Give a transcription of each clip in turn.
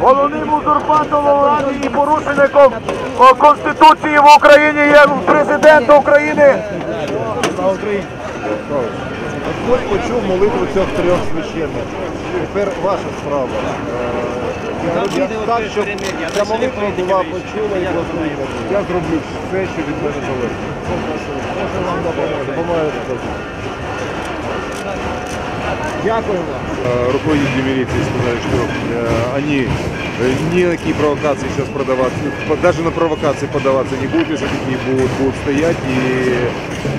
Головним узурпатом влади і порушенником Конституції в Україні є президент України. Почув молитву цих трьох священників. Тепер ваша справа. Е, Е, Я так, щоб ця молитва була почула і благословена. Я зроблю все, що від мене залежить. Може вам допоможе. Допомагає. Дякую вам. Руководители милиции сказали, что они ни на какие провокации сейчас продаваться, даже на провокации подаваться не будут, если такие будут, будут стоять и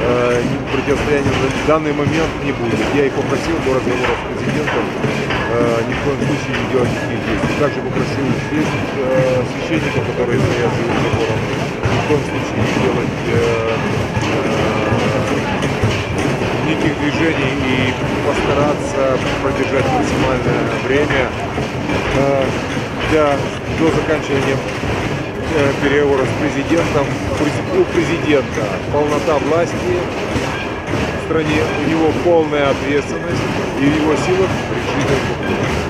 э, ни- противостояния в данный момент не будет. Я их попросил до разговора с президентом э, ни в коем случае не делать никаких действий. Также попросил здесь э, священников, которые стоят за забором, ни в коем случае не делать э, движений и постараться продержать максимальное время э, для, до заканчивания э, переговора с президентом. През- У президента полнота власти в стране, у него полная ответственность и в его силах решить